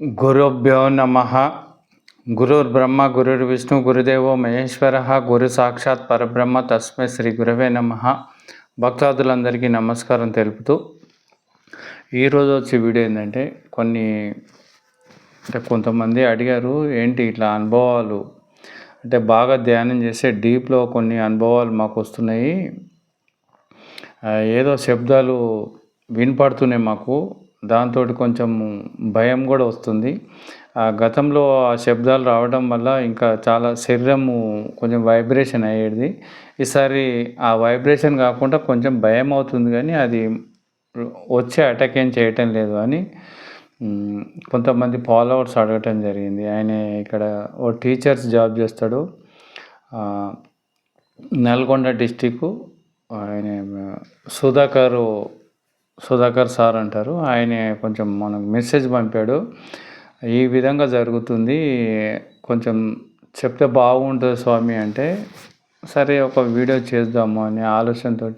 గురుభ్యో నమ. గురుర్బ్రహ్మ గురుర్విష్ణు గురుదేవో మహేశ్వర. గురు సాక్షాత్ పరబ్రహ్మ తస్మై శ్రీ గురవే నమ. భక్తాదులందరికీ నమస్కారం తెలుపుతూ ఈరోజు వచ్చే వీడియో ఏంటంటే కొన్ని అంటే కొంతమంది అడిగారు ఏంటి ఇట్లా అనుభవాలు? అంటే బాగా ధ్యానం చేస్తే డీప్లో కొన్ని అనుభవాలు మాకు వస్తున్నాయి. ఏదో శబ్దాలు వినపడుతున్నాయి మాకు. దాంతో కొంచెం భయం కూడా వస్తుంది. ఆ గతంలో ఆ శబ్దాలు రావడం వల్ల ఇంకా చాలా శరీరము కొంచెం వైబ్రేషన్ అయ్యేది. ఈసారి ఆ వైబ్రేషన్ కాకుండా కొంచెం భయం అవుతుంది కానీ అది వచ్చే అటాక్ ఏం చేయటం లేదు అని కొంతమంది ఫాలోవర్స్ అడగటం జరిగింది. ఆయన ఇక్కడ ఓ టీచర్స్ జాబ్ చేస్తాడు. నల్గొండ డిస్టిక్ ఆయన సుధాకరు సుధాకర్ సార్ అంటారు. ఆయన కొంచెం మనకు మెసేజ్ పంపాడు. ఈ విధంగా జరుగుతుంది. కొంచెం చెప్తే బాగుంటుంది స్వామి అంటే సరే ఒక వీడియో చేద్దాము అనే ఆలోచనతో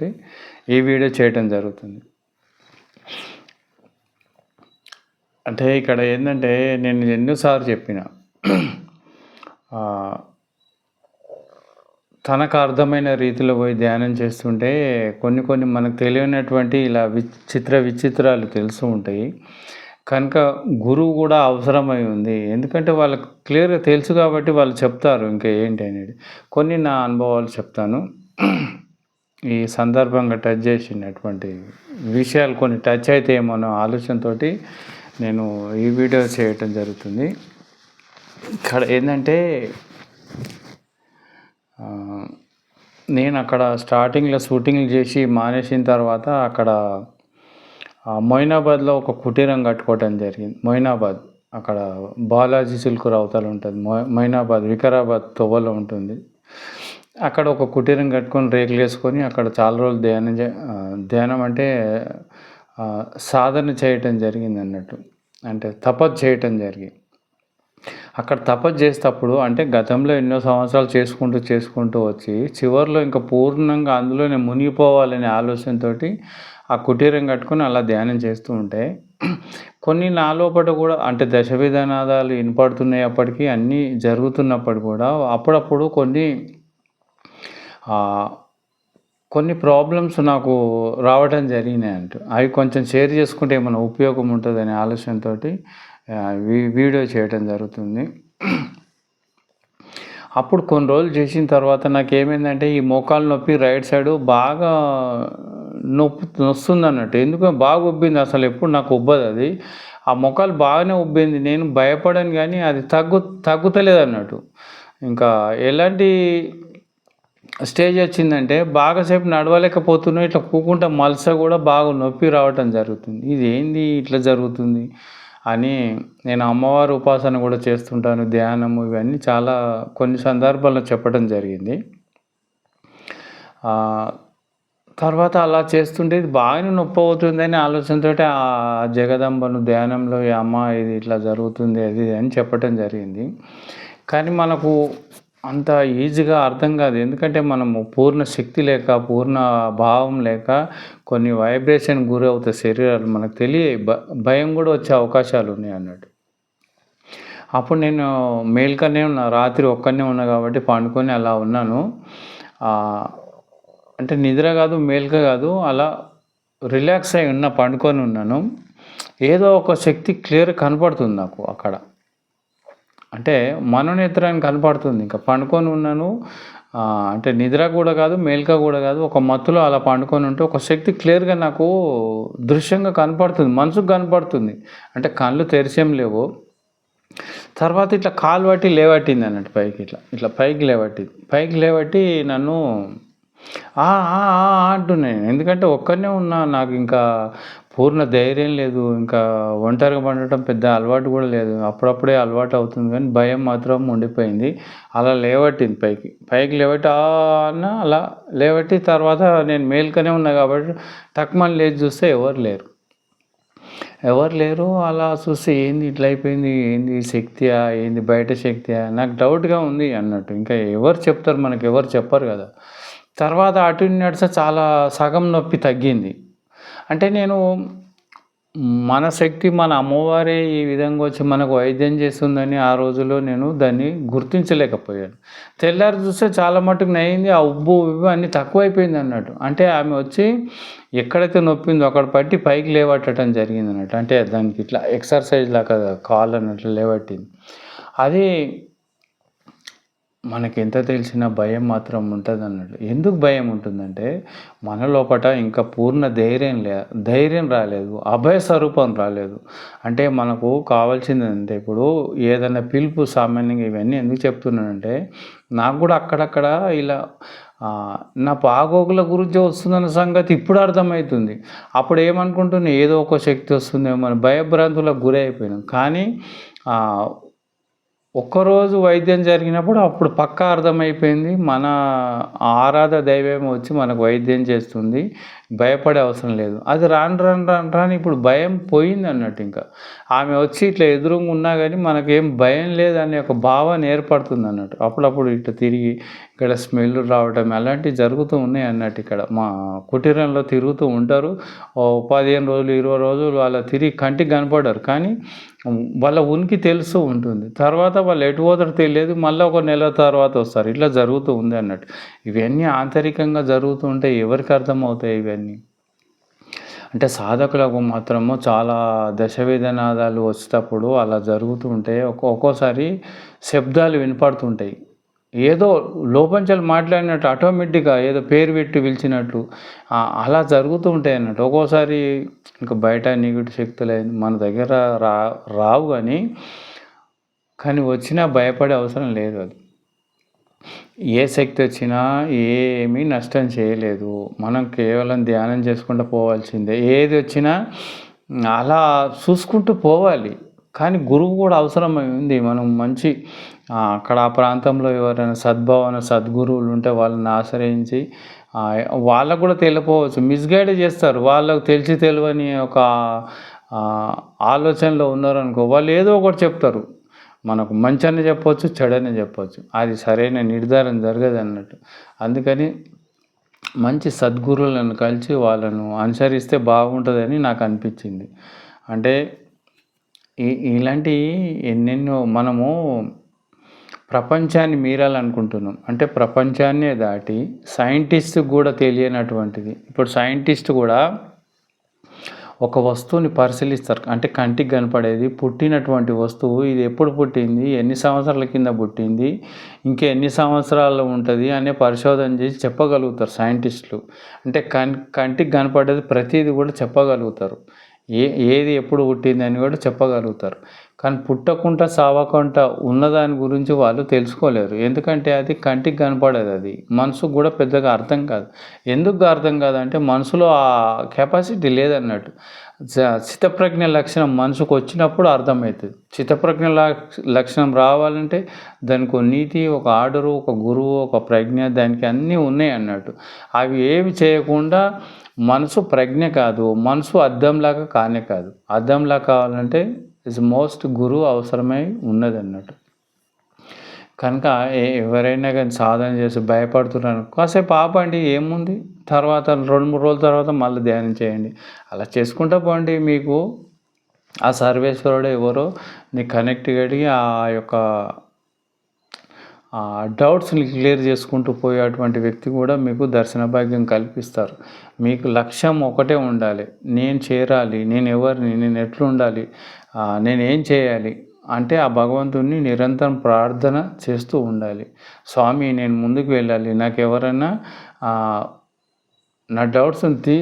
ఈ వీడియో చేయటం జరుగుతుంది. అంటే ఇక్కడ ఏంటంటే నేను ఎన్నోసార్లు చెప్పిన తనకు అర్థమైన రీతిలో పోయి ధ్యానం చేస్తుంటే కొన్ని కొన్ని మనకు తెలియనటువంటి ఇలా విచిత్ర విచిత్రాలు తెలుస్తూ ఉంటాయి. కనుక గురువు కూడా అవసరమై ఉంది. ఎందుకంటే వాళ్ళకి క్లియర్గా తెలుసు కాబట్టి వాళ్ళు చెప్తారు ఇంకా ఏంటి అనేది. కొన్ని నా అనుభవాలు చెప్తాను. ఈ సందర్భంగా టచ్ చేసినటువంటి విషయాలు కొన్ని టచ్ అయితే ఏమో ఆలోచనతో నేను ఈ వీడియో చేయటం జరుగుతుంది. ఇక్కడ ఏంటంటే నేను అక్కడ స్టార్టింగ్లో షూటింగ్లు చేసి మానేసిన తర్వాత అక్కడ మొయినాబాద్లో ఒక కుటీరం కట్టుకోవటం జరిగింది. మొయినాబాద్. అక్కడ బాలాజీ సిల్క్ రవతలు ఉంటుంది. మొ మొయినాబాద్ వికారాబాద్ తొవ్వలో ఉంటుంది. అక్కడ ఒక కుటీరం కట్టుకొని రేకులు వేసుకొని అక్కడ చాలా రోజులు ధ్యానం ధ్యానం అంటే సాధన చేయటం జరిగింది అన్నట్టు. అంటే తపస్సు చేయటం జరిగింది. అక్కడ తపస్సు చేసేటప్పుడు అంటే గతంలో ఎన్నో సంవత్సరాలు చేసుకుంటూ చేసుకుంటూ వచ్చి చివరిలో ఇంకా పూర్ణంగా అందులోనే మునిగిపోవాలనే ఆలోచనతోటి ఆ కుటీరం కట్టుకొని అలా ధ్యానం చేస్తూ ఉంటే కొన్ని నాలోపట కూడా అంటే దశ విధానాదాలు వినపడుతున్నాయి అప్పటికీ అన్నీ జరుగుతున్నప్పుడు కూడా అప్పుడప్పుడు కొన్ని కొన్ని ప్రాబ్లమ్స్ నాకు రావడం జరిగినాయి అంట అవి కొంచెం షేర్ చేసుకుంటే ఏమైనా ఉపయోగం ఉంటుందనే ఆలోచనతోటి వీడియో చేయటం జరుగుతుంది. అప్పుడు కొన్ని రోజులు చేసిన తర్వాత నాకు ఏమైందంటే ఈ మోకాలు నొప్పి రైట్ సైడ్ బాగా నొప్పి నొస్తుంది అన్నట్టు ఎందుకంటే బాగా ఉబ్బింది అసలు ఎప్పుడు నాకు ఉబ్బదు అది. ఆ మొక్కలు బాగానే ఉబ్బింది నేను భయపడాను కానీ అది తగ్గు తగ్గుతలేదు అన్నట్టు ఇంకా ఎలాంటి స్టేజ్ వచ్చిందంటే బాగాసేపు నడవలేకపోతున్నా ఇట్లా కూకుంటా మలస కూడా బాగా నొప్పి రావటం జరుగుతుంది. ఇది ఏంది ఇట్లా జరుగుతుంది? అని నేను అమ్మవారి ఉపాసన కూడా చేస్తుంటాను ధ్యానము ఇవన్నీ చాలా కొన్ని సందర్భాల్లో చెప్పడం జరిగింది. తర్వాత అలా చేస్తుంటే ఇది బాగానే నొప్పి అవుతుందని ఆలోచనతో ఆ జగదంబను ధ్యానంలో ఈ అమ్మ ఇది ఇట్లా జరుగుతుంది అది అని చెప్పటం జరిగింది. కానీ మనకు అంత ఈజీగా అర్థం కాదు. ఎందుకంటే మనము పూర్ణ శక్తి లేక పూర్ణ భావం లేక కొన్ని వైబ్రేషన్ గురి అవుతాయి శరీరాలు మనకు తెలియ భయం కూడా వచ్చే అవకాశాలు ఉన్నాయి అన్నట్టు. అప్పుడు నేను మేల్కనే ఉన్నా రాత్రి ఒక్కనే ఉన్నా కాబట్టి పండుకొని అలా ఉన్నాను. అంటే నిద్ర కాదు మేల్క కాదు అలా రిలాక్స్ అయి ఉన్న పండుకొని ఉన్నాను. ఏదో ఒక శక్తి క్లియర్ కనపడుతుంది నాకు అక్కడ. అంటే మనోనేత్రాన్ని కనపడుతుంది. ఇంకా పండుకొని ఉన్నాను. అంటే నిద్ర కూడా కాదు మేల్క కూడా కాదు. ఒక మత్తులో అలా పండుకొని ఉంటే ఒక శక్తి క్లియర్గా నాకు దృశ్యంగా కనపడుతుంది. మనసుకు కనపడుతుంది. అంటే కళ్ళు తెరిచేం లేవు. తర్వాత ఇట్లా కాలు పట్టి లేవట్టింది అన్నట్టు పైకి ఇట్లా. ఇట్లా పైకి లేవట్టింది. పైకి లేవట్టి నన్ను అంటున్నాను ఎందుకంటే ఒక్కనే ఉన్నా నాకు ఇంకా పూర్ణ ధైర్యం లేదు. ఇంకా ఒంటరిగా పండటం పెద్ద అలవాటు కూడా లేదు. అప్పుడప్పుడే అలవాటు అవుతుంది కానీ భయం మాత్రం ఉండిపోయింది. అలా లేవట్టింది పైకి. పైకి లేవట్టి అన్న అలా లేవట్టి తర్వాత నేను మేల్కనే ఉన్నా కాబట్టి తక్కువ లేచి చూస్తే ఎవరు లేరు. ఎవరు లేరు? అలా చూస్తే ఏంది ఇట్లా అయిపోయింది? ఏంది శక్తియా? ఏంది బయట శక్తియా? నాకు డౌట్గా ఉంది అన్నట్టు. ఇంకా ఎవరు చెప్తారు? మనకు ఎవరు చెప్పరు కదా. తర్వాత అటు నడిచే చాలా సగం నొప్పి తగ్గింది. అంటే నేను మన శక్తి మన అమ్మవారే ఈ విధంగా వచ్చి మనకు వైద్యం చేస్తుందని ఆ రోజుల్లో నేను దాన్ని గుర్తించలేకపోయాను. తెల్లారి చూస్తే చాలా మటుకు నయ్యింది ఆ ఉబ్బు ఉబ్బు అన్నీ తక్కువైపోయింది అన్నట్టు. అంటే ఆమె వచ్చి ఎక్కడైతే నొప్పిందో అక్కడ పట్టి పైకి లేవట్టడం జరిగింది అన్నట్టు అంటే దానికి ఇట్లా ఎక్సర్సైజ్ లాగా కాల్ అన్నట్లు లేవట్టింది. అది మనకి ఎంత తెలిసినా భయం మాత్రం ఉంటుంది అన్నట్టు ఎందుకు భయం ఉంటుందంటే మన లోపల ఇంకా పూర్ణ ధైర్యం లే ధైర్యం రాలేదు అభయ స్వరూపం రాలేదు. అంటే మనకు కావాల్సింది అంటే ఇప్పుడు ఏదైనా పిలుపు సామాన్యంగా ఇవన్నీ ఎందుకు చెప్తున్నానంటే నాకు కూడా అక్కడక్కడ ఇలా నా పాగోగుల గురించి వస్తుందన్న సంగతి ఇప్పుడు అర్థమవుతుంది. అప్పుడు ఏమనుకుంటున్నా ఏదో ఒక శక్తి వస్తుందేమో అని భయభ్రాంతులకు గురైపోయినాం. కానీ ఒక్కరోజు వైద్యం జరిగినప్పుడు అప్పుడు పక్కా అర్థమైపోయింది. మన ఆరాధ దైవం వచ్చి మనకు వైద్యం చేస్తుంది. భయపడే అవసరం లేదు. అది రాను రాను రాను రాని ఇప్పుడు భయం పోయింది అన్నట్టు ఇంకా. ఆమె వచ్చి ఇట్లా ఎదురుగా ఉన్నా కానీ మనకేం భయం లేదనే ఒక భావన ఏర్పడుతుంది అన్నట్టు. అప్పుడప్పుడు ఇట్లా తిరిగి ఇక్కడ స్మెల్ రావటం అలాంటివి జరుగుతూ ఉన్నాయి అన్నట్టు ఇక్కడ. మా కుటీరంలో తిరుగుతూ ఉంటారు. పదిహేను రోజులు ఇరవై రోజులు వాళ్ళ తిరిగి కంటికి కనపడరు. కానీ వాళ్ళ ఉనికి తెలుస్తూ ఉంటుంది. తర్వాత వాళ్ళు ఎటు పోతారు తెలియదు. మళ్ళీ ఒక నెల తర్వాత వస్తారు. ఇట్లా జరుగుతూ ఉంది అన్నట్టు. ఇవన్నీ ఆంతరికంగా జరుగుతూ ఉంటే ఎవరికి అర్థమవుతాయి ఇవన్నీ? అంటే సాధకులకు మాత్రము చాలా దశవేదనాదాలు వచ్చేటప్పుడు అలా జరుగుతూ ఒక్కొక్కసారి శబ్దాలు వినపడుతుంటాయి ఏదో లోపంచలు మాట్లాడినట్టు ఆటోమేటిక్గా ఏదో పేరు పెట్టి పిలిచినట్టు అలా జరుగుతూ ఉంటాయి అన్నట్టు. ఒక్కోసారి ఇంకా బయట నెగిటివ్ శక్తులు మన దగ్గర రా రావు కానీ కానీ వచ్చినా భయపడే అవసరం లేదు అది. ఏ శక్తి వచ్చినా ఏమీ నష్టం చేయలేదు. మనం కేవలం ధ్యానం చేసుకుంటూ పోవాల్సిందే. ఏది వచ్చినా అలా చూసుకుంటూ పోవాలి. కానీ గురువు కూడా అవసరమై ఉంది. మనం మంచి అక్కడ ఆ ప్రాంతంలో ఎవరైనా సద్భావన సద్గురువులు ఉంటే వాళ్ళని ఆశ్రయించి వాళ్ళకు కూడా తెలియపోవచ్చు మిస్గైడ్ చేస్తారు. వాళ్ళకు తెలిసి తెలియని ఒక ఆలోచనలో ఉన్నారనుకో వాళ్ళు ఏదో ఒకటి చెప్తారు. మనకు మంచి చెప్పవచ్చు చెడని చెప్పవచ్చు అది సరైన నిర్ధారణ జరగదు అన్నట్టు. అందుకని మంచి సద్గురువులను కలిసి వాళ్ళను అనుసరిస్తే బాగుంటుందని నాకు అనిపించింది. అంటే ఇలాంటి ఎన్నెన్నో మనము ప్రపంచాన్ని మీరాలనుకుంటున్నాం. అంటే ప్రపంచాన్నే దాటి సైంటిస్ట్ కూడా తెలియనటువంటిది. ఇప్పుడు సైంటిస్ట్ కూడా ఒక వస్తువుని పరిశీలిస్తారు. అంటే కంటికి కనపడేది పుట్టినటువంటి వస్తువు ఇది ఎప్పుడు పుట్టింది ఎన్ని సంవత్సరాల కింద పుట్టింది ఇంకా ఎన్ని సంవత్సరాల్లో ఉంటుంది అనే పరిశోధన చేసి చెప్పగలుగుతారు సైంటిస్టులు. అంటే కన్ కంటికి కనపడేది ప్రతిదీ కూడా చెప్పగలుగుతారు. ఏ ఏది ఎప్పుడు పుట్టింది అని కూడా చెప్పగలుగుతారు. కానీ పుట్టకుండా సావకుండా ఉన్నదాని గురించి వాళ్ళు తెలుసుకోలేరు. ఎందుకంటే అది కంటికి కనపడదు అది. మనసుకు కూడా పెద్దగా అర్థం కాదు. ఎందుకు అర్థం కాదంటే మనసులో ఆ కెపాసిటీ లేదన్నట్టు. చిత్తప్రజ్ఞ లక్షణం మనసుకు వచ్చినప్పుడు అర్థమవుతుంది. చిత్తప్రజ్ఞ లక్షణం రావాలంటే దానికి ఒక నీతి ఒక ఆర్డరు ఒక గురువు ఒక ప్రజ్ఞ దానికి అన్నీ ఉన్నాయి అన్నట్టు. అవి ఏమి చేయకుండా మనసు ప్రజ్ఞ కాదు మనసు అద్దంలాగా కానే కాదు. అద్దంలా కావాలంటే ఇస్ మోస్ట్ గురువు అవసరమై ఉన్నది అన్నట్టు కనుక ఎవరైనా కానీ సాధన చేసి భయపడుతున్నారు. కాసేపు ఆపండి ఏముంది? తర్వాత రెండు మూడు రోజుల తర్వాత మళ్ళీ ధ్యానం చేయండి. అలా చేసుకుంటా పోండి మీకు. ఆ సర్వేశ్వరుడు ఎవరో? నీ కనెక్ట్ కడిగి ఆ యొక్క డౌట్స్ని క్లియర్ చేసుకుంటూ పోయేటువంటి వ్యక్తి కూడా మీకు దర్శన భాగ్యం కల్పిస్తారు. మీకు లక్ష్యం ఒకటే ఉండాలి. నేను చేరాలి. నేను ఎవరిని? నేను ఎట్లా ఉండాలి నేను ఏం చేయాలి? అంటే ఆ భగవంతుడిని నిరంతరం ప్రార్థన చేస్తూ ఉండాలి. స్వామి నేను ముందుకు వెళ్ళాలి. నాకు ఎవరైనా నా డౌట్స్ తీ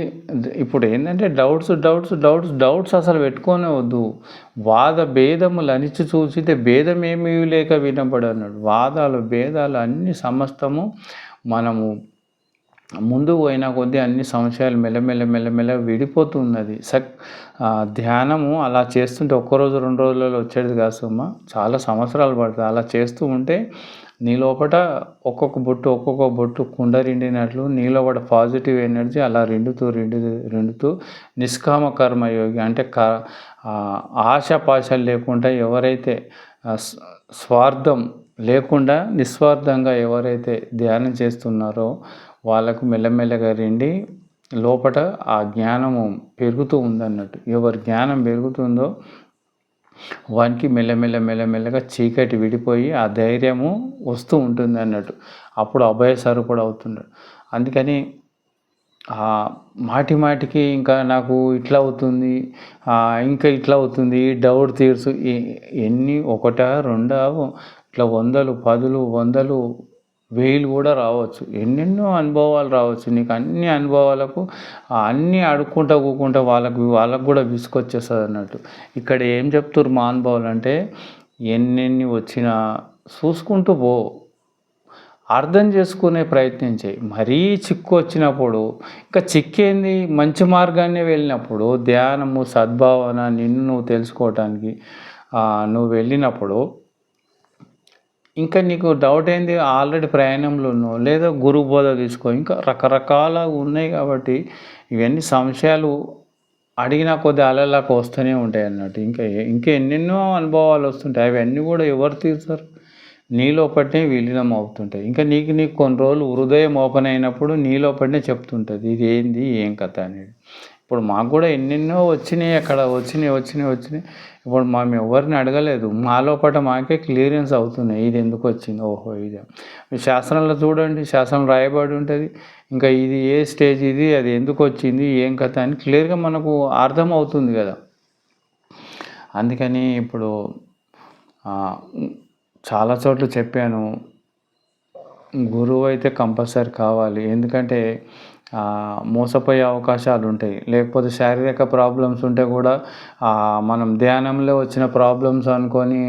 ఇప్పుడు ఏంటంటే డౌట్స్ డౌట్స్ డౌట్స్ డౌట్స్ అసలు పెట్టుకోనే వద్దు. వాద భేదములు అనిచి చూసితే భేదం ఏమీ లేక వినపడు అన్నాడు వాదాలు భేదాలు అన్ని సమస్తము మనము ముందుకు పోయిన కొద్దీ అన్ని సంశయాలు మెల్లమెల్ల మెల్లమెల్ల విడిపోతున్నది. సక్ ధ్యానము అలా చేస్తుంటే ఒక్కరోజు రెండు రోజులలో వచ్చేది కాదు సుమ్మ చాలా సంవత్సరాలు పడుతుంది. అలా చేస్తూ ఉంటే నీ లోపట ఒక్కొక్క బొట్టు ఒక్కొక్క బొట్టు కుండ రిండినట్లు నీ లోపట పాజిటివ్ ఎనర్జీ అలా రెండుతూ రెండు రెండుతూ నిష్కామ కర్మయోగి అంటే క ఆ, లేకుండా ఎవరైతే స్వార్థం లేకుండా నిస్వార్థంగా ఎవరైతే ధ్యానం చేస్తున్నారో వాళ్ళకు మెల్లమెల్లగా రిండి లోపట ఆ జ్ఞానము పెరుగుతూ ఉందన్నట్టు. ఎవరి జ్ఞానం పెరుగుతుందో వానికి మెల్లమెల్ల మెల్లమెల్లగా చీకటి విడిపోయి ఆ ధైర్యము వస్తూ ఉంటుంది అన్నట్టు. అప్పుడు అభయ కూడా అవుతున్నాడు అందుకని ఆ మాటి మాటికి ఇంకా నాకు ఇట్లా అవుతుంది ఇంకా ఇట్లా అవుతుంది ఈ డౌట్ తీర్చు ఎన్ని ఒకటా రెండా ఇట్లా వందలు పదులు వందలు వేలు కూడా రావచ్చు. ఎన్నెన్నో అనుభవాలు రావచ్చు. నీకు అన్ని అనుభవాలకు అన్నీ అడుక్కుంటా కూకుంటా వాళ్ళకు వాళ్ళకు కూడా విసుకొచ్చేస్తుంది అన్నట్టు. ఇక్కడ ఏం చెప్తున్నారు మా అనుభవాలు అంటే ఎన్నెన్ని వచ్చినా చూసుకుంటూ పో. అర్థం చేసుకునే ప్రయత్నం చేయి. మరీ చిక్కు వచ్చినప్పుడు ఇంకా చిక్కేంది? మంచి మార్గాన్ని వెళ్ళినప్పుడు ధ్యానము సద్భావన నిన్ను నువ్వు తెలుసుకోవటానికి నువ్వు వెళ్ళినప్పుడు ఇంకా నీకు డౌట్ ఏంది? ఆల్రెడీ ప్రయాణంలో ఉన్నావు. లేదా గురు బోధ తీసుకో. ఇంకా రకరకాల ఉన్నాయి కాబట్టి ఇవన్నీ సంశయాలు అడిగిన కొద్ది అలలాక వస్తూనే ఉంటాయి అన్నట్టు. ఇంకా ఇంకా ఎన్నెన్నో అనుభవాలు వస్తుంటాయి. అవన్నీ కూడా ఎవరు తీస్తారు నీలోపటే విలీనం అవుతుంటాయి. ఇంకా నీకు నీకు కొన్ని రోజులు హృదయం ఓపెన్ అయినప్పుడు నీలోపటే చెప్తుంటుంది. ఇది ఏంది? ఏం కథ అనేది. ఇప్పుడు మాకు కూడా ఎన్నెన్నో వచ్చినాయి అక్కడ. వచ్చినాయి వచ్చినాయి వచ్చినాయి. ఇప్పుడు మేము ఎవరిని అడగలేదు. మా లోపల మాకే క్లియరెన్స్ అవుతున్నాయి. ఇది ఎందుకు వచ్చింది? ఓహో ఇది. శాస్త్రంలో చూడండి శాస్త్రం రాయబడి ఉంటుంది. ఇంకా ఇది ఏ స్టేజ్ ఇది అది ఎందుకు వచ్చింది ఏం కథ అని క్లియర్గా మనకు అర్థం అవుతుంది కదా. అందుకని ఇప్పుడు చాలా చోట్ల చెప్పాను. గురువు అయితే కంపల్సరీ కావాలి. ఎందుకంటే మోసపోయే అవకాశాలు ఉంటాయి లేకపోతే శారీరక ప్రాబ్లమ్స్ ఉంటే కూడా మనం ధ్యానంలో వచ్చిన ప్రాబ్లమ్స్ అనుకొని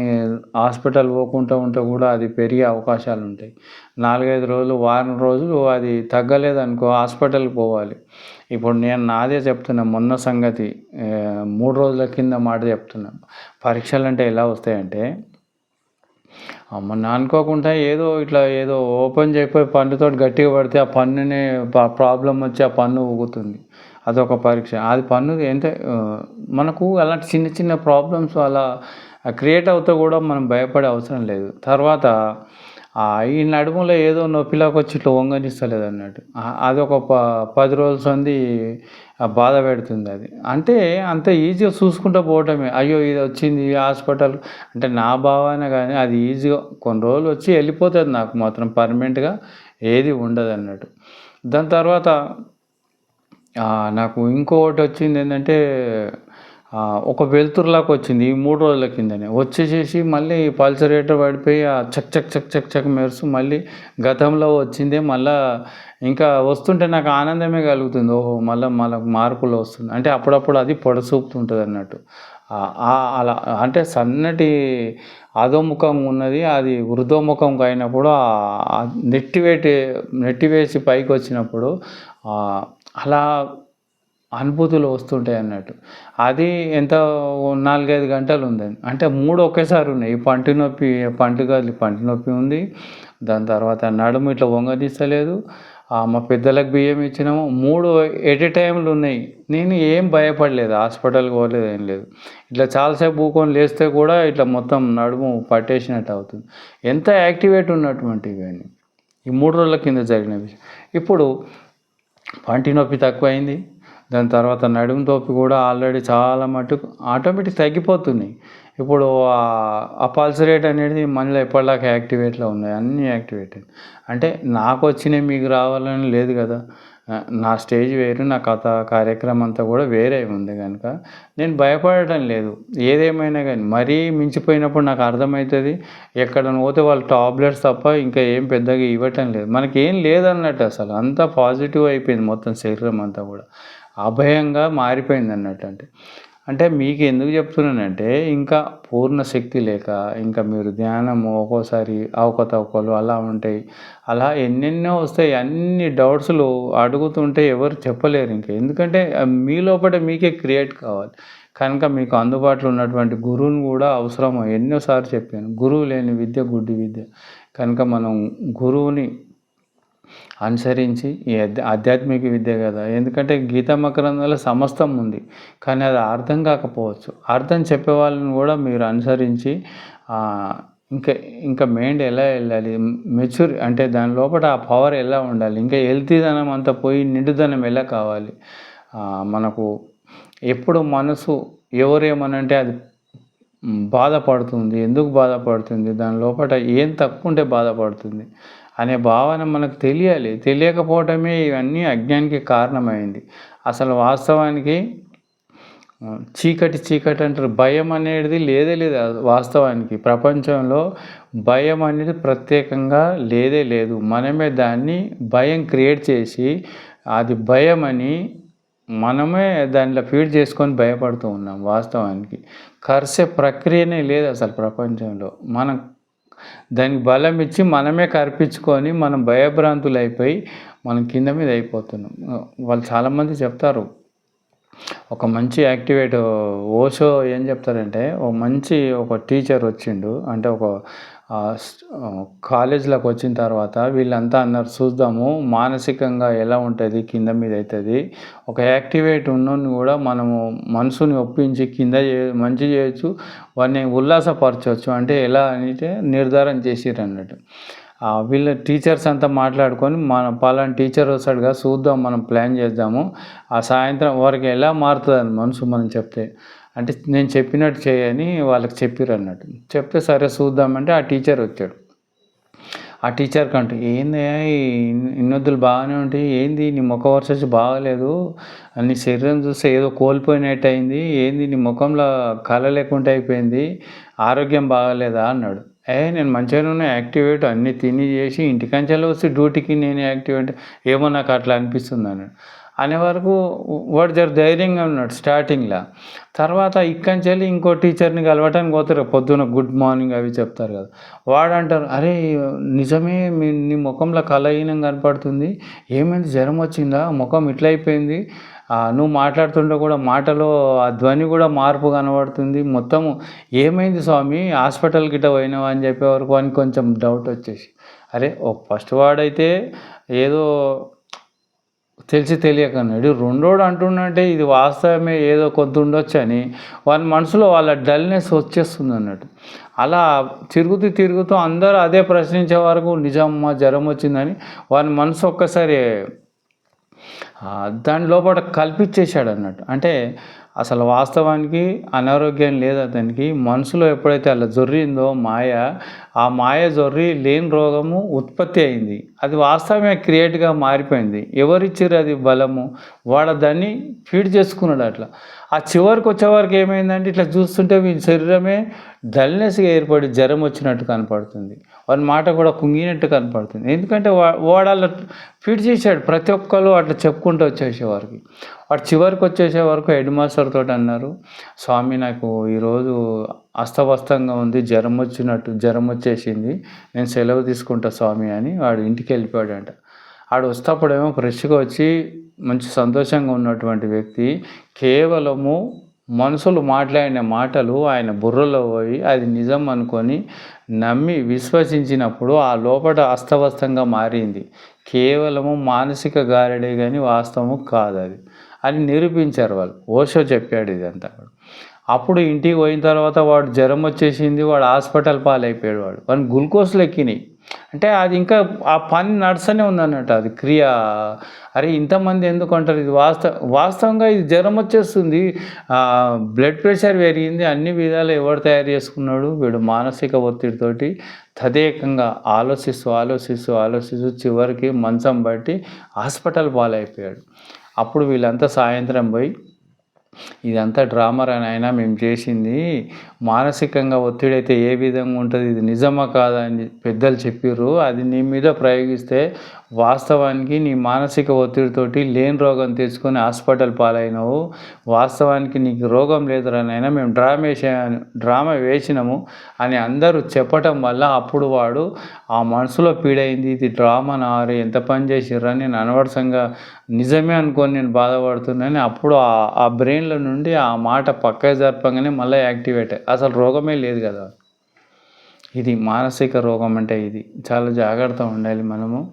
హాస్పిటల్ పోకుండా ఉంటే కూడా అది పెరిగే అవకాశాలు ఉంటాయి నాలుగైదు రోజులు వారం రోజులు అది తగ్గలేదు అనుకో హాస్పిటల్కి పోవాలి. ఇప్పుడు నేను నాదే చెప్తున్నా మొన్న సంగతి మూడు రోజుల కింద మాట చెప్తున్నా. పరీక్షలు అంటే ఎలా వస్తాయంటే మొన్న అనుకోకుండా ఏదో ఇట్లా ఏదో ఓపెన్ చేయకపోయి పన్నుతో గట్టిగా పడితే ఆ పన్నునే ప్రాబ్లం వచ్చి ఆ పన్ను ఊగుతుంది. అదొక పరీక్ష. అది పన్ను ఎంత మనకు అలాంటి చిన్న చిన్న ప్రాబ్లమ్స్ అలా క్రియేట్ అవుతా కూడా మనం భయపడే అవసరం లేదు. తర్వాత ఈ నడుములో ఏదో నొప్పిలాగా వచ్చి ఇట్లా వంగనిస్తలేదు అన్నట్టు. అది అదొక ప పది రోజుల సంది బాధ పెడుతుంది అది. అంటే అంత ఈజీగా చూసుకుంటూ పోవటమే. అయ్యో ఇది వచ్చింది హాస్పిటల్. అంటే నా భావాన కానీ అది ఈజీగా కొన్ని రోజులు వచ్చి వెళ్ళిపోతుంది నాకు మాత్రం పర్మనెంట్గా ఏది ఉండదు అన్నట్టు. దాని తర్వాత నాకు ఇంకొకటి వచ్చింది ఏంటంటే ఒక వెలుతురులాగా వచ్చింది ఈ మూడు రోజుల కిందనే. వచ్చేసేసి మళ్ళీ పల్సరేటర్ పడిపోయి ఆ చక్ చక్ చక్ చక్ చక్ మెరుసు మళ్ళీ గతంలో వచ్చిందే మళ్ళా ఇంకా వస్తుంటే నాకు ఆనందమే కలుగుతుంది. ఓహో మళ్ళీ మళ్ళీ మార్పులు వస్తుంది అంటే అప్పుడప్పుడు అది పొడసూపుతుంటుంది అన్నట్టు. అలా అంటే సన్నటి అధోముఖం ఉన్నది అది వృద్ధోముఖం అయినప్పుడు నెట్టివేటి నెట్టివేసి పైకి వచ్చినప్పుడు అలా అనుభూతులు వస్తుంటాయి అన్నట్టు. అది ఎంత నాలుగైదు గంటలు ఉందని అంటే మూడు ఒకేసారి ఉన్నాయి. ఈ పంటి నొప్పి పంటి గదిలి పంటి నొప్పి ఉంది. దాని తర్వాత నడుము ఇట్లా వంగదీస్తలేదు. మా పెద్దలకు బియ్యం ఇచ్చినాము. మూడు ఎట్ ఏ టైంలు ఉన్నాయి. నేను ఏం భయపడలేదు. హాస్పిటల్కి పోలేదు ఏం లేదు. ఇట్లా చాలాసేపు పూకొని లేస్తే కూడా ఇట్లా మొత్తం నడుము పట్టేసినట్టు అవుతుంది. ఎంత యాక్టివేట్ ఉన్నటువంటి ఇవన్నీ ఈ మూడు రోజుల కింద జరిగిన విషయం. ఇప్పుడు పంటి నొప్పి తక్కువైంది. దాని తర్వాత నడుము నొప్పి కూడా ఆల్రెడీ చాలా మటుకు ఆటోమేటిక్ తగ్గిపోతున్నాయి. ఇప్పుడు ఆ- పల్స్ రేట్ అనేది మనలో ఎప్పటిలాగా యాక్టివేట్లో ఉన్నాయి అన్నీ యాక్టివేట్ అంటే నాకు వచ్చినవి మీకు రావాలని లేదు కదా. నా స్టేజ్ వేరు నా కథ కార్యక్రమం అంతా కూడా వేరే ఉంది కనుక నేను భయపడటం లేదు. ఏదేమైనా కానీ మరీ మించిపోయినప్పుడు నాకు అర్థమవుతుంది ఎక్కడ పోతే వాళ్ళు టాబ్లెట్స్ తప్ప ఇంకా ఏం పెద్దగా ఇవ్వటం లేదు. మనకేం లేదన్నట్టు అసలు అంతా పాజిటివ్ అయిపోయింది మొత్తం శరీరం అంతా కూడా. అభయంగా మారిపోయింది అన్నట్టు అంటే. అంటే మీకు ఎందుకు చెప్తున్నానంటే ఇంకా పూర్ణ శక్తి లేక ఇంకా మీరు ధ్యానం ఒక్కోసారి అవకతవకలు అలా ఉంటాయి. అలా ఎన్నెన్నో వస్తాయి. అన్ని డౌట్స్లు అడుగుతుంటే ఎవరు చెప్పలేరు ఇంకా. ఎందుకంటే మీ లోపల మీకే క్రియేట్ కావాలి. కనుక మీకు అందుబాటులో ఉన్నటువంటి గురువుని కూడా అవసరం ఎన్నోసార్లు చెప్పాను. గురువు లేని విద్య గుడ్డి విద్య. కనుక మనం గురువుని అనుసరించి ఈ ఆధ్యాత్మిక విద్య కదా. ఎందుకంటే గీతా మకరంలో సమస్తం ఉంది. కానీ అది అర్థం కాకపోవచ్చు. అర్థం చెప్పే వాళ్ళని కూడా మీరు అనుసరించి ఇంకా ఇంకా మైండ్ ఎలా వెళ్ళాలి? మెచ్యూర్ అంటే దాని లోపల ఆ పవర్ ఎలా ఉండాలి? ఇంకా హెల్తీదనం అంతా పోయి నిండుదనం ఎలా కావాలి? మనకు ఎప్పుడు మనసు ఎవరేమనంటే అది బాధపడుతుంది. ఎందుకు బాధపడుతుంది? దాని లోపల ఏం తక్కువ ఉంటే బాధపడుతుంది. అనే భావన మనకు తెలియాలి. తెలియకపోవటమే ఇవన్నీ అజ్ఞానికి కారణమైంది. అసలు వాస్తవానికి చీకటి చీకటి అంటారు. భయం అనేది లేదే లేదు వాస్తవానికి. ప్రపంచంలో భయం అనేది ప్రత్యేకంగా లేదే లేదు. మనమే దాన్ని భయం క్రియేట్ చేసి అది భయం అని మనమే దానిలో ఫీడ్ చేసుకొని భయపడుతూ ఉన్నాం వాస్తవానికి. కరిసే ప్రక్రియనే లేదు అసలు ప్రపంచంలో. మనం దానికి బలం ఇచ్చి మనమే కర్పించుకొని మనం భయభ్రాంతులు అయిపోయి మనం కింద మీద అయిపోతున్నాం. వాళ్ళు చాలామంది చెప్తారు ఒక మంచి యాక్టివేట్ ఓషో ఏం చెప్తారంటే ఒక మంచి ఒక టీచర్ వచ్చిండు. అంటే ఒక కాలేజ్లోకి కాలేజీలోకి వచ్చిన తర్వాత వీళ్ళంతా అన్నారు చూద్దాము మానసికంగా ఎలా ఉంటుంది కింద మీద అవుతుంది ఒక యాక్టివేట్ ఉన్నోని కూడా మనము మనసుని ఒప్పించి కింద చే మంచి చేయొచ్చు వారిని ఉల్లాసపరచవచ్చు అంటే ఎలా అంటే నిర్ధారణ చేసిర్రు అన్నట్టు వీళ్ళ టీచర్స్ అంతా మాట్లాడుకొని మన పలానా టీచర్ వస్తాడుగా చూద్దాం మనం ప్లాన్ చేద్దాము. ఆ సాయంత్రం వారికి ఎలా మారుతుందని మనసు మనం చెప్తే అంటే నేను చెప్పినట్టు చేయని వాళ్ళకి చెప్పిర్రు అన్నట్టు. చెప్తే సరే చూద్దామంటే ఆ టీచర్ వచ్చాడు. ఆ టీచర్ కంటే ఏంది ఇన్నొద్దులు బాగానే ఉంటాయి ఏంది నీ ముఖ వర్ష బాగాలేదు? నీ శరీరం చూస్తే ఏదో కోల్పోయినట్టు అయింది ఏంది నీ ముఖంలో కళ లేకుండా అయిపోయింది? ఆరోగ్యం బాగాలేదా? అన్నాడు. ఏ నేను మంచిగానే ఉన్నా యాక్టివేట్ అన్ని తిని చేసి ఇంటికంచెల్లో వస్తే డ్యూటీకి నేను యాక్టివేట్ ఏమో నాకు అట్లా అనిపిస్తుంది అన్నాడు. అనే వరకు వాడు జర ధైర్యంగా ఉన్నాడు స్టార్టింగ్లో. తర్వాత ఇక్కడి ఇంకో టీచర్ని కలవటానికి పోతారు పొద్దున గుడ్ మార్నింగ్ అవి చెప్తారు కదా. వాడు అంటారు అరే నిజమే మీ నీ ముఖంలో కలహీనం కనపడుతుంది. ఏమైంది? జ్వరం వచ్చిందా? ముఖం ఇట్లయిపోయింది నువ్వు మాట్లాడుతుంటే కూడా మాటలో ఆ ధ్వని కూడా మార్పు కనబడుతుంది. మొత్తము ఏమైంది స్వామి? హాస్పిటల్ గిట్ట పోయినావా అని చెప్పే వరకు అని కొంచెం డౌట్ వచ్చేసి. అరే ఓ ఫస్ట్ వాడైతే ఏదో తెలిసి తెలియకన్నాడు. రెండోడు అంటుండంటే ఇది వాస్తవమే ఏదో కొంత ఉండొచ్చు అని వాళ్ళ మనసులో వాళ్ళ డల్నెస్ వచ్చేస్తుంది అన్నట్టు. అలా తిరుగుతూ తిరుగుతూ అందరూ అదే ప్రశ్నించే వరకు నిజమ్మా జ్వరం వచ్చిందని వాళ్ళ మనసు ఒక్కసారి దాని లోపల కల్పించేశాడు అన్నట్టు. అంటే అసలు వాస్తవానికి అనారోగ్యం లేదు అతనికి. మనసులో ఎప్పుడైతే అలా జొర్రిందో మాయ ఆ మాయ జొర్రి లేని రోగము ఉత్పత్తి అయింది. అది వాస్తవమే క్రియేట్గా మారిపోయింది. ఎవరిచ్చారు అది బలము? వాడు దాన్ని ఫీడ్ చేసుకున్నాడు అట్లా. ఆ చివరికి వచ్చేవరకు ఏమైందంటే ఇట్లా చూస్తుంటే మీ శరీరమే డల్నెస్గా ఏర్పడి జ్వరం వచ్చినట్టు కనపడుతుంది. వాడి మాట కూడా కుంగినట్టు కనపడుతుంది. ఎందుకంటే వా వాడు అలా ఫీడ్ చేశాడు. ప్రతి ఒక్కరు అట్లా చెప్పుకుంటూ వచ్చేసేవారికి. వాడు చివరికి వచ్చేసే వరకు హెడ్ మాస్టర్తో తోటి అన్నారు స్వామి నాకు ఈరోజు అస్తవ్యస్తంగా ఉంది. జ్వరం వచ్చినట్టు జ్వరం వచ్చేసింది. నేను సెలవు తీసుకుంటా స్వామి అని వాడు ఇంటికి వెళ్ళిపోయాడంట. ఆడు వస్తప్పుడేమో ఫ్రెష్గా వచ్చి మంచి సంతోషంగా ఉన్నటువంటి వ్యక్తి కేవలము మనుషులు మాట్లాడిన మాటలు ఆయన బుర్రలో పోయి అది నిజం అనుకొని నమ్మి విశ్వసించినప్పుడు ఆ లోపల అస్తవ్యస్తంగా మారింది. కేవలము మానసిక గారడే కానీ వాస్తవము కాదు అది అని నిరూపించారు వాళ్ళు. ఓషో చెప్పాడు ఇదంతా. అప్పుడు ఇంటికి పోయిన తర్వాత వాడు జ్వరం వచ్చేసింది వాడు హాస్పిటల్ పాలైపోయాడు వాడు. వాడిని గ్లూకోజ్లు ఎక్కినాయి. అంటే అది ఇంకా ఆ పని నడుస్తూనే ఉందన్నట్టు అది క్రియ. అరే ఇంతమంది ఎందుకు అంటారు? ఇది వాస్తవ వాస్తవంగా ఇది జ్వరం వచ్చేస్తుంది. బ్లడ్ ప్రెషర్ పెరిగింది. అన్ని విధాలు ఎవరు తయారు చేసుకున్నాడు? వీడు మానసిక ఒత్తిడితోటి తదేకంగా ఆలోచిస్తూ ఆలోచిస్తూ ఆలోచిస్తూ చివరికి మంచం బట్టి హాస్పిటల్ పాలైపోయాడు. అప్పుడు వీళ్ళంతా సాయంత్రం పోయి ఇదంతా డ్రామా అయినా మేము చేసింది. మానసికంగా ఒత్తిడి అయితే ఏ విధంగా ఉంటుంది ఇది నిజమా కాదా అని పెద్దలు చెప్పిర్రు. అది నీ మీద ప్రయోగిస్తే వాస్తవానికి నీ మానసిక ఒత్తిడితోటి లేని రోగం తెచ్చుకొని హాస్పిటల్ పాలైనవు. వాస్తవానికి నీకు రోగం లేదురనైనా మేము డ్రామా వేసా డ్రామా వేసినాము అని అందరూ చెప్పటం వల్ల అప్పుడు వాడు ఆ మనసులో పీడైంది ఇది డ్రామా నారు ఎంత పని చేసిర్రా? నేను అనవసరంగా నిజమే అనుకొని నేను బాధపడుతున్నాను అప్పుడు ఆ- ఆ బ్రెయిన్లో నుండి ఆ మాట పక్క జరపంగానే మళ్ళీ యాక్టివేట్. అసలు రోగమే లేదు కదా. ఇది మానసిక రోగం అంటే ఇది. చాలా జాగ్రత్త ఉండాలి మనము.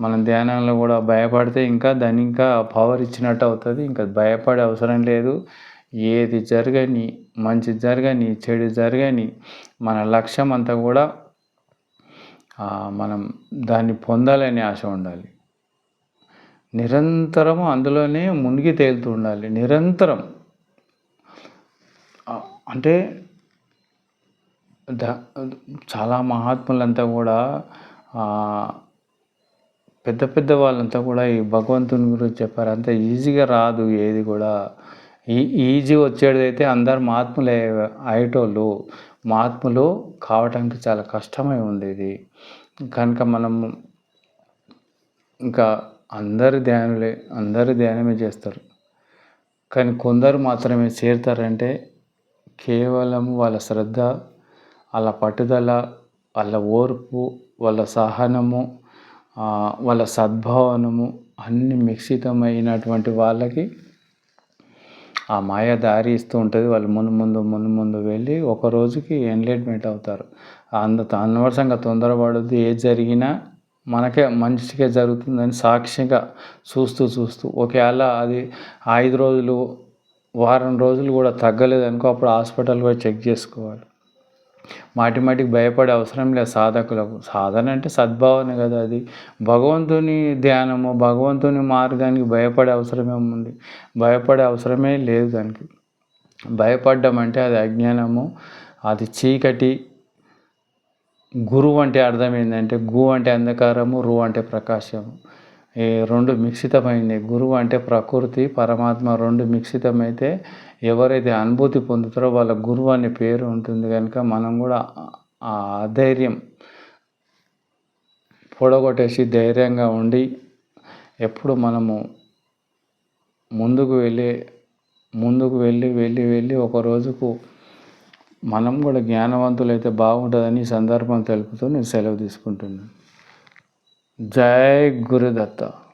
మనం ధ్యానంలో కూడా భయపడితే ఇంకా దాన్ని ఇంకా పవర్ ఇచ్చినట్టు అవుతుంది. ఇంకా భయపడే అవసరం లేదు. ఏది జరగని మంచి జరగని చెడు జరగని మన లక్ష్యం అంతా కూడా మనం దాన్ని పొందాలనే ఆశ ఉండాలి. నిరంతరము అందులోనే మునిగి తేలుతూ ఉండాలి. నిరంతరం. అంటే చాలా మహాత్ములంతా కూడా పెద్ద పెద్ద వాళ్ళంతా కూడా ఈ భగవంతుని గురించి చెప్పారు. అంత ఈజీగా రాదు ఏది కూడా. ఈ ఈజీ వచ్చేదైతే అందరు మహాత్ములే అయ్యేటోళ్ళు మహాత్ములు కావటానికి చాలా కష్టమై ఉండేది. కనుక మనం ఇంకా అందరు ధ్యానులే అందరు ధ్యానమే చేస్తారు. కానీ కొందరు మాత్రమే చేరుతారంటే కేవలం వాళ్ళ శ్రద్ధ వాళ్ళ పట్టుదల వాళ్ళ ఓర్పు వాళ్ళ సహనము వాళ్ళ సద్భావనము అన్ని మిశ్రితమైనటువంటి వాళ్ళకి ఆ మాయ దారి ఇస్తూ ఉంటుంది. వాళ్ళు మును ముందు మును ముందు వెళ్ళి ఒక రోజుకి ఎన్లైట్మెంట్ అవుతారు. అంత అనవసరంగా తొందరపడద్దు. ఏది జరిగినా మనకే మంచిగా జరుగుతుందని సాక్షిగా చూస్తూ చూస్తూ. ఒకవేళ అది ఐదు రోజులు వారం రోజులు కూడా తగ్గలేదు అనుకో అప్పుడు హాస్పిటల్ పోయి చెక్ చేసుకోవాలి. మాటి మాటికి భయపడే అవసరం లేదు. సాధకులకు సాధన అంటే సద్భావన కదా అది. భగవంతుని ధ్యానము భగవంతుని మార్గానికి భయపడే అవసరం ఏముంది? భయపడే అవసరమే లేదు దానికి. భయపడ్డం అంటే అది అజ్ఞానము అది చీకటి. గురువు అంటే అర్థం ఏంటంటే గు అంటే అంధకారము రు అంటే ప్రకాశము. ఈ రెండు మిక్సితమైంది గురువు అంటే ప్రకృతి పరమాత్మ రెండు మిక్సితమైతే ఎవరైతే అనుభూతి పొందుతారో వాళ్ళ గురువు అనే పేరు ఉంటుంది కనుక మనం కూడా ఆ ధైర్యం పొడగొట్టేసి ధైర్యంగా ఉండి ఎప్పుడు మనము ముందుకు వెళ్ళి ముందుకు వెళ్ళి వెళ్ళి వెళ్ళి ఒక రోజుకు మనం కూడా జ్ఞానవంతులైతే బాగుంటుందని సందర్భం తెలుపుతూ నేను సెలవు తీసుకుంటున్నాను. जय गुरुदत्ता।